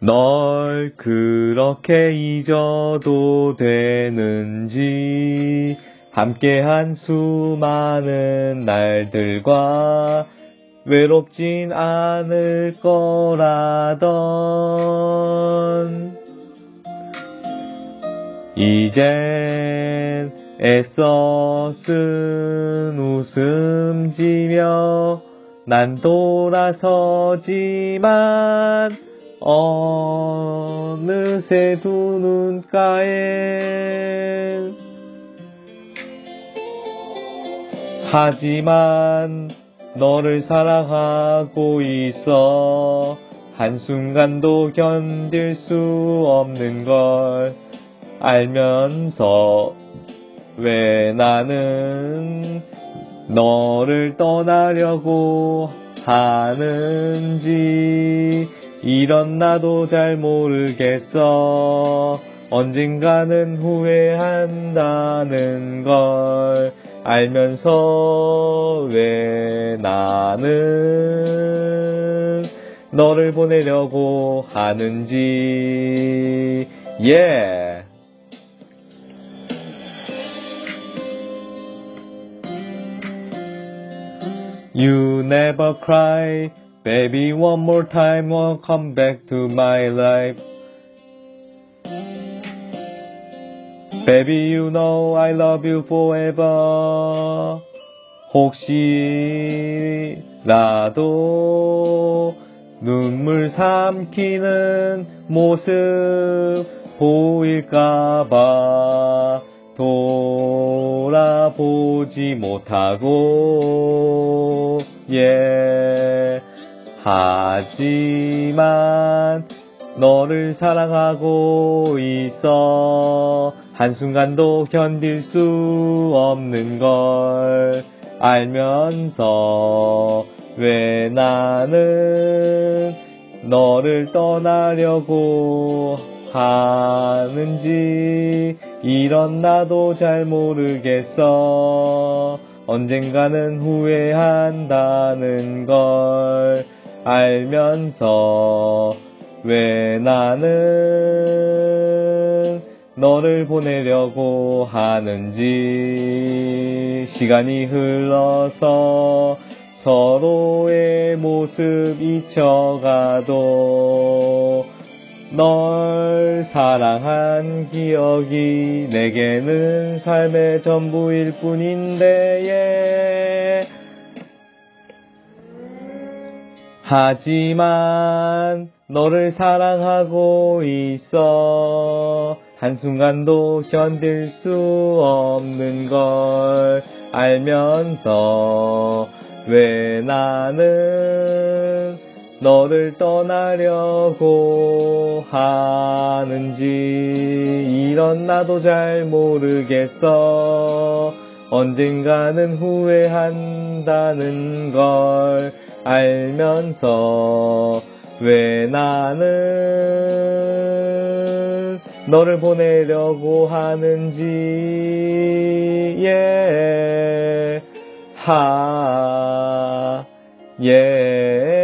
널 그렇게 잊어도 되는지 함께한 수많은 날들과 외롭진 않을 거라던 이젠 애써 쓴 웃음 지며 난 돌아서지만 어느새 두 눈가에 하지만 너를 사랑하고 있어 한순간도 견딜 수 없는 걸 알면서 왜 나는 너를 떠나려고 하는지 이런 나도 잘 모르겠어. 언젠가는 후회한다는 걸 알면서 왜 나는 너를 보내려고 하는지. yeah. You never cry, baby. One more time, won't come back to my life. Baby, you know I love you forever. 혹시라도 눈물 삼키는 모습 보일까봐 돌아보지 못하고 예 하지만 너를 사랑하고 있어. 한순간도 견딜 수 없는 걸 알면서 왜 나는 너를 떠나려고 하는지 이런 나도 잘 모르겠어. 언젠가는 후회한다는 걸 알면서 왜 나는 너를 보내려고 하는지 시간이 흘러서 서로의 모습 잊혀가도 널 사랑한 기억이 내게는 삶의 전부일 뿐인데 예. 하지만 너를 사랑하고 있어. 한순간도 견딜 수 없는 걸 알면서 왜 나는 너를 떠나려고 하는지 이런 나도 잘 모르겠어. 언젠가는 후회한다는 걸 알면서 왜 나는 너를 보내려고 하는지 예 하, 예.